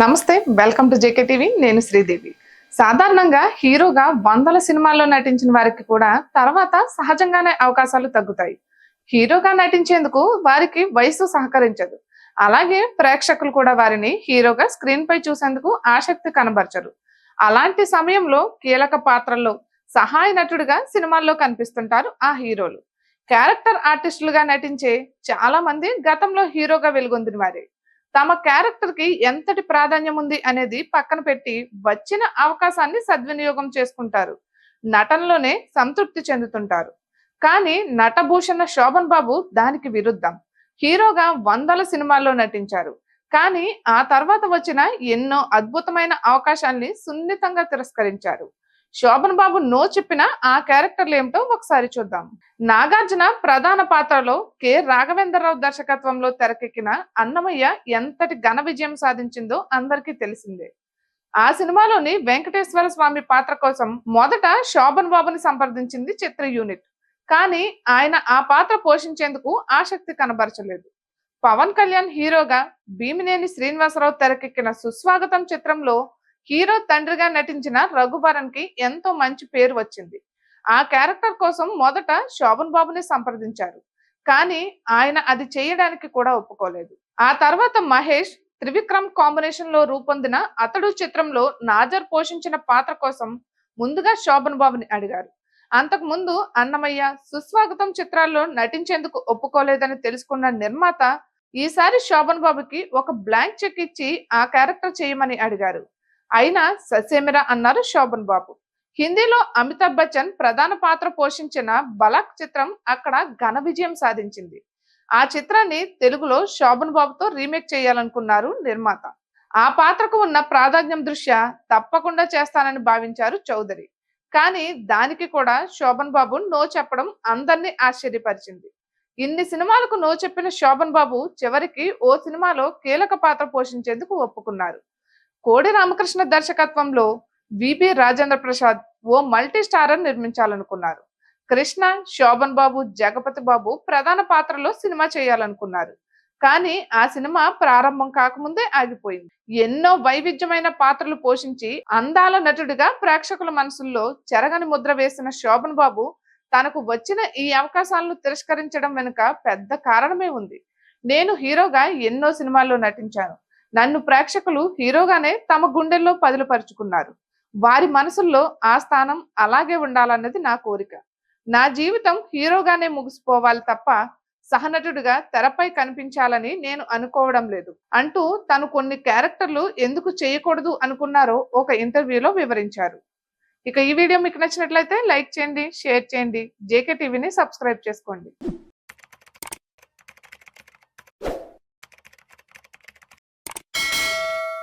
నమస్తే welcome to JK TV నేను శ్రీదేవి. సాధారణంగా హీరోగా వందల సినిమాల్లో నటించిన వారికి కూడా తర్వాత సహజంగానే అవకాశాలు తగ్గుతాయి. హీరోగా నటించేందుకు వారికి వయసు సహకరించదు. అలాగే ప్రేక్షకులు కూడా వారిని హీరోగా స్క్రీన్ పై చూసేందుకు ఆసక్తి కనబరచరు. అలాంటి సమయంలో కీలక పాత్రల్లో సహాయ నటుడిగా సినిమాల్లో కనిపిస్తుంటారు ఆ హీరోలు. క్యారెక్టర్ ఆర్టిస్టులుగా నటించే చాలా మంది గతంలో హీరోగా వెలుగొందిన వారే. తమ క్యారెక్టర్కి ఎంతటి ప్రాధాన్యం ఉంది అనేది పక్కన పెట్టి వచ్చిన అవకాశాన్ని సద్వినియోగం చేసుకుంటారు. నటనలోనే సంతృప్తి చెందుతుంటారు. కానీ నటభూషణ శోభన్ బాబు దానికి విరుద్ధం. హీరోగా వందల సినిమాల్లో నటించారు. కానీ ఆ తర్వాత వచ్చిన ఎన్నో అద్భుతమైన అవకాశాల్ని సున్నితంగా తిరస్కరించారు. శోభన్ బాబు నో చెప్పిన ఆ క్యారెక్టర్లు ఏమిటో ఒకసారి చూద్దాం. నాగార్జున ప్రధాన పాత్రలో కె. రాఘవేంద్రరావు దర్శకత్వంలో తెరకెక్కిన అన్నమయ్య ఎంతటి ఘన విజయం సాధించిందో అందరికీ తెలిసిందే. ఆ సినిమాలోని వెంకటేశ్వర స్వామి పాత్ర కోసం మొదట శోభన్ బాబుని సంప్రదించింది చిత్ర యూనిట్. కానీ ఆయన ఆ పాత్ర పోషించేందుకు ఆసక్తి కనబరచలేదు. పవన్ కళ్యాణ్ హీరోగా భీమినేని శ్రీనివాసరావు తెరకెక్కిన సుస్వాగతం చిత్రంలో హీరో తండ్రిగా నటించిన రఘువరన్కి ఎంతో మంచి పేరు వచ్చింది. ఆ క్యారెక్టర్ కోసం మొదట శోభన్ బాబుని సంప్రదించారు. కానీ ఆయన అది చేయడానికి కూడా ఒప్పుకోలేదు. ఆ తర్వాత మహేష్ త్రివిక్రమ్ కాంబినేషన్లో రూపొందిన అతడు చిత్రంలో నాజర్ పోషించిన పాత్ర కోసం ముందుగా శోభన్ బాబుని అడిగారు. అంతకు ముందు అన్నమయ్య సుస్వాగతం చిత్రాల్లో నటించేందుకు ఒప్పుకోలేదని తెలుసుకున్న నిర్మాత ఈసారి శోభన్ బాబుకి ఒక బ్లాంక్ చెక్ ఇచ్చి ఆ క్యారెక్టర్ చేయమని అడిగారు. అయినా ససేమిరా అన్నారు శోభన్ బాబు. హిందీలో అమితాబ్ బచ్చన్ ప్రధాన పాత్ర పోషించిన బలాక్ చిత్రం అక్కడ ఘన విజయం సాధించింది. ఆ చిత్రాన్ని తెలుగులో శోభన్ బాబుతో రీమేక్ చేయాలనుకున్నారు నిర్మాత. ఆ పాత్రకు ఉన్న ప్రాధాన్యం దృష్ట్యా తప్పకుండా చేస్తానని భావించారు చౌదరి. కానీ దానికి కూడా శోభన్ బాబు నో చెప్పడం అందరినీ ఆశ్చర్యపరిచింది. ఇన్ని సినిమాలకు నో చెప్పిన శోభన్ బాబు చివరికి ఓ సినిమాలో కీలక పాత్ర పోషించేందుకు ఒప్పుకున్నారు. కోడి రామకృష్ణ దర్శకత్వంలో విబి రాజేంద్ర ప్రసాద్ ఓ మల్టీ స్టారర్ నిర్మించాలనుకున్నారు. కృష్ణ శోభన్ బాబు జగపతి బాబు ప్రధాన పాత్రలో సినిమా చేయాలనుకున్నారు. కానీ ఆ సినిమా ప్రారంభం కాకముందే ఆగిపోయింది. ఎన్నో వైవిధ్యమైన పాత్రలు పోషించి అందాల నటుడిగా ప్రేక్షకుల మనసుల్లో చెరగని ముద్ర వేసిన శోభన్ బాబు తనకు వచ్చిన ఈ అవకాశాలను తిరస్కరించడం వెనుక పెద్ద కారణమే ఉంది. నేను హీరోగా ఎన్నో సినిమాల్లో నటించాను. నన్ను ప్రేక్షకులు హీరోగానే తమ గుండెల్లో పదులుపరుచుకున్నారు. వారి మనసుల్లో ఆ స్థానం అలాగే ఉండాలన్నది నా కోరిక. నా జీవితం హీరోగానే ముగిసిపోవాలి తప్ప సహనటుడిగా తెరపై కనిపించాలని నేను అనుకోవడం లేదు. అంటూ తను కొన్ని క్యారెక్టర్లు ఎందుకు చేయకూడదు అనుకున్నారో ఒక ఇంటర్వ్యూలో వివరించారు. ఇక ఈ వీడియో మీకు నచ్చినట్లయితే లైక్ చేయండి షేర్ చేయండి. జేకే టీవీని సబ్స్క్రైబ్ చేసుకోండి.